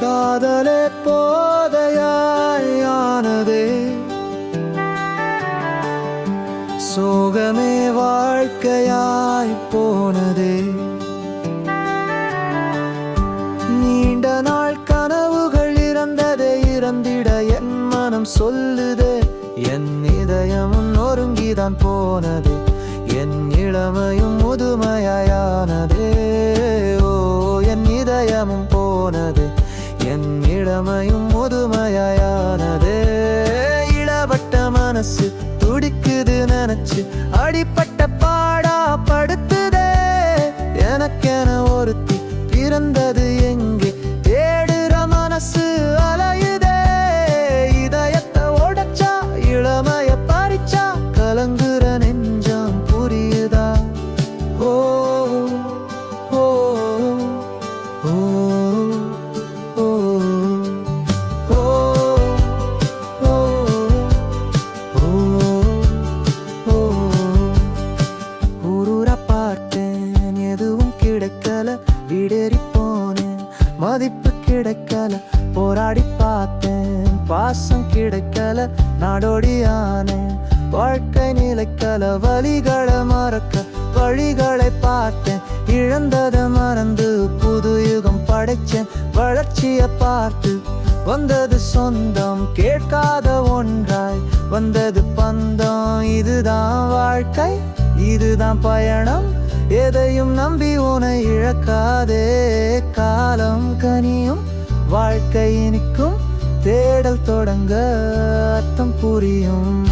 காதலே போதையானதே சோகமே வாழ்க்கையாய் போனதே. நீண்ட நாள் கனவுகள் இறந்ததே இறந்திட என் மனம் சொல்லுதே. என் இதயமும் நொறுங்கிதான் போனது. என் இளமையும் முதுமையானதே இளமையும் முதுமையானதே இளவட்ட மனசு துடிக்குது நினைச்சு அடிப்பட்ட வீடேறி போனேன் மதிப்பு கிடைக்கல போராடி பார்த்தேன். பாசம் கிடைக்கல நாடோடி ஆனேன். வாழ்க்கை நிலைக்கல வழிகளை மறக்க வழிகளை பார்த்தேன். இழந்ததை மறந்து புது யுகம் படைச்சேன். வளர்ச்சியை பார்த்து வந்தது சொந்தம் கேட்காத ஒன்றாய். வந்தது பந்தம் இதுதான் வாழ்க்கை இதுதான் பயணம். எதையும் நம்பி உனை இழக்காதே. காலம் கனியும் வாழ்க்கை இனிக்கும். தேடல் தொடங்க அர்த்தம் புரியும்.